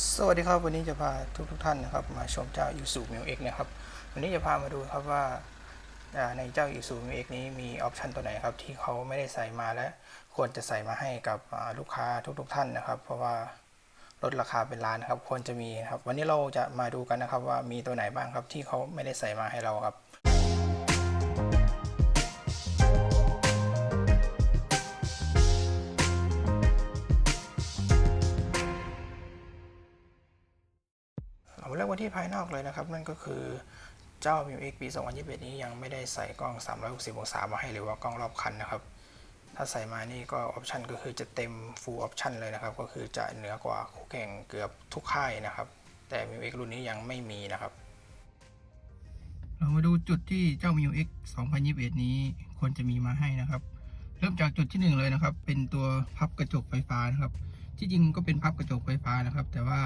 สวัสดีครับวันนี้จะพาทุกทุกๆท่านนะครับมาชมเจ้ายูซูมิวเอ็กนะครับวันนี้จะพามาดูครับว่าในเจ้ายูซูมิวเอ็กนี้มีออปชันตัวไหนครับที่เขาไม่ได้ใส่มาและควรจะใส่มาให้กับลูกค้าทุกๆท่านนะครับ เพราะว่าลดราคาเป็นล้านนครับควรจะมีครับวันนี้เราจะมาดูกันนะครับว่ามีตัวไหนบ้างครับที่เขาไม่ได้ใส่มาให้เราครับ เราที่ภายนอกเลยนะครับ นั่นก็คือเจ้า Mu X ปี 2021 นี้ยังไม่ได้ใส่กล้อง 360 องศามาให้หรือว่ากล้องรอบคันนะครับ ถ้าใส่มานี่ก็ออปชันก็คือจะเต็ม full option เลยนะครับ ก็คือจะเหนือกว่าคู่แข่งเกือบทุกค่ายนะครับ แต่ Mu X รุ่นนี้ยังไม่มีนะครับ เรามาดูจุดที่เจ้า Mu X 2021 นี้ควรจะมีมาให้นะครับ เริ่มจากจุดที่หนึ่งเลยนะครับ เป็นตัวพับกระจกไฟฟ้านะครับ ที่จริงก็เป็นพับกระจกไฟฟ้านะครับ แต่ว่า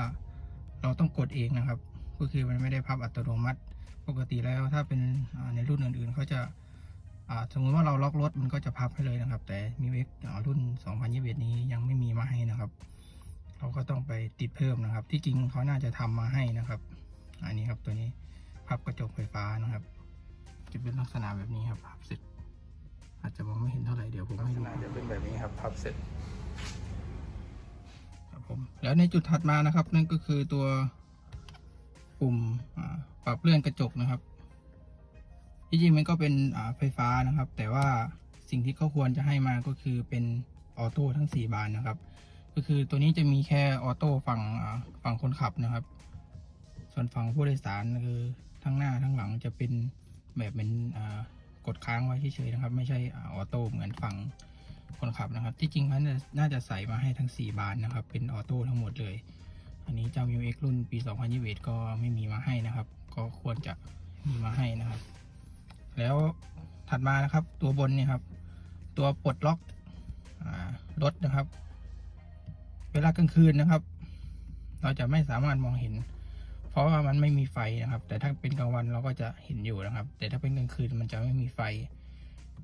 เราต้องกดเองนะครับ ก็คือมันไม่ได้พับอัตโนมัติ ปกติแล้วถ้าเป็นอ่าในรุ่นอื่นๆเขาจะอ่าสมมติว่าเราล็อกรถมันก็จะพับให้เลยนะครับ แต่มีเวกรุ่น 2021 นี้ยังไม่มีมาให้นะครับ เราก็ต้องไปติดเพิ่มนะครับ ที่จริงเขาน่าจะทำมาให้นะครับ อันนี้ครับตัวนี้พับกระจกไฟฟ้านะครับ จะเป็นลักษณะแบบนี้ครับพับเสร็จ อาจจะมองไม่เห็นเท่าไหร่เดี๋ยวผมให้ดูจะเป็นแบบนี้ครับพับเสร็จครับผมแล้วในจุดถัดมานะครับ นั่นก็คือตัว ปุ่มปรับเลื่อนกระจกนะครับที่จริงมันก็เป็นไฟฟ้านะครับ แต่ว่าสิ่งที่เขาควรจะให้มาก็คือเป็นออโต้ทั้ง 4 บานนะครับ ก็คือตัวนี้จะมีแค่ออโต้ฝั่งฝั่งคนขับนะครับ ส่วนฝั่งผู้โดยสารคือทั้งหน้าทั้งหลังจะเป็นแบบเป็นกดค้างไว้เฉยๆนะครับ ไม่ใช่อออโต้เหมือนฝั่งคนขับนะครับ ที่จริงเขาน่าจะใส่มาให้ทั้ง 4 บานนะครับ เป็นออโต้ทั้งหมดเลย อันนี้เจ้า m i u X รุ่นปี 2021 ก็ไม่มีมาให้นะครับ ก็ควรจะมีมาให้นะครับ แล้วถัดมานะครับตัวบนเนี่ยครับ ตัวปลดล็อกรถนะครับ เวลากลางคืนนะครับ เราจะไม่สามารถมองเห็น เพราะว่ามันไม่มีไฟนะครับ แต่ถ้าเป็นกลางวันเราก็จะเห็นอยู่นะครับ แต่ถ้าเป็นกลางคืนมันจะไม่มีไฟ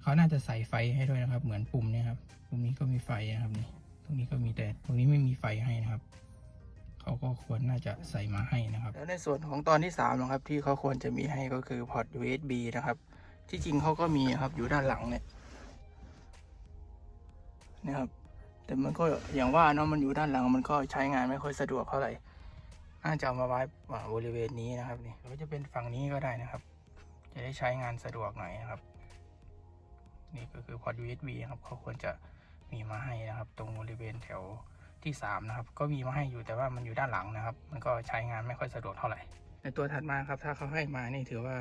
เขาน่าจะใส่ไฟให้ด้วยนะครับ เหมือนปุ่มเนี่ยครับปุ่มนี้ก็มีไฟนะครับนี่ตรงนี้ก็มีแต่ตรงนี้ไม่มีไฟให้นะครับ เขาก็ควรน่าจะใส่มาให้นะครับ แล้วในส่วนของตอนที่3นะครับที่เขาควรจะมีให้ก็คือพอร์ต USB นะครับ ที่จริงเขาก็มีครับอยู่ด้านหลังเนี่ยนะครับ แต่มันก็อย่างว่าเนาะมันอยู่ด้านหลังมันก็ใช้งานไม่ค่อยสะดวกเท่าไหร่น่าจะเอามาไว้บริเวณนี้นะครับนี่หรือจะเป็นฝั่งนี้ก็ได้นะครับ จะได้ใช้งานสะดวกหน่อยนะครับ นี่ก็คือพอร์ต USB ครับเขาควรจะมีมาให้นะครับ ตรงบริเวณแถว ที่3นะครับก็มีมาให้อยู่แต่ว่ามันอยู่ด้านหลังนะครับ มันก็ใช้งานไม่ค่อยสะดวกเท่าไหร่ ในตัวถัดมาครับถ้าเขาให้มานี่ถือว่า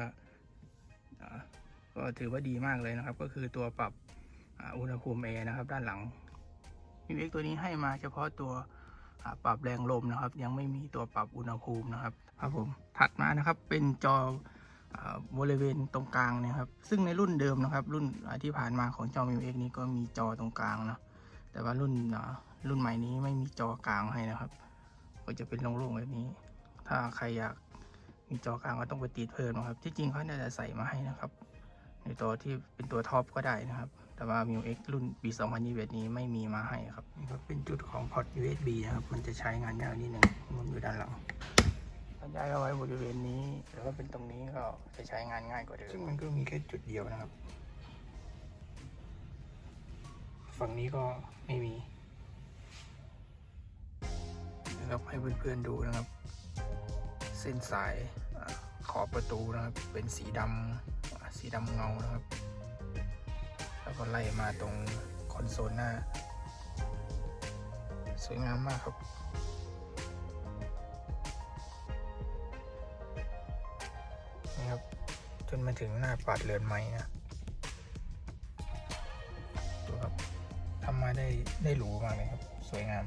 ก็ถือว่าดีมากเลยนะครับ ก็คือตัวปรับอุณหภูมิแอร์นะครับ ด้านหลังมีเอกตัวนี้ให้มาเฉพาะตัวปรับแรงลมนะครับ ยังไม่มีตัวปรับอุณหภูมินะครับครับผมถัดมานะครับเป็นจอบริเวณตรงกลางเนี่ยครับ ซึ่งในรุ่นเดิมนะครับ รุ่นที่ผ่านมาของจอมิวเอ็กนี้ก็มีจอตรงกลางเนาะแต่ว่ารุ่นอ่า รุ่นใหม่นี้ไม่มีจอกลางให้นะครับ ก็จะเป็นโล่งๆแบบนี้ ถ้าใครอยากมีจอกลางก็ต้องไปติดเพิ่มนะครับ ที่จริงเขาน่าจะใส่มาให้นะครับ ในตัวที่เป็นตัวท็อปก็ได้นะครับ แต่ว่า m i u X รุ่นปี 2021 นี้ไม่มีมาให้ครับนี่ก็เป็นจุดของพอร์ต USB นะครับ มันจะใช้งานยากนิดหนึ่งมันอยู่ด้านหลังถ้าย้ายเอาไว้บริเวณนี้หรือว่าเป็นตรงนี้ก็จะใช้งานง่ายกว่าเดิมซึ่งมันก็มีแค่จุดเดียวนะครับ ฝั่งนี้ก็ไม่มี นะครับ ให้เพื่อนๆดูนะครับ เส้นสายขอบประตูนะครับ เป็นสีดำสีดำเงานะครับ แล้วก็ไล่มาตรงคอนโซลหน้า สวยงามมากครับนี่ครับ จนมาถึงหน้าปัดเรือนไม้นะดูครับทำมาได้ได้หรูมากเลยครับ สวยงาม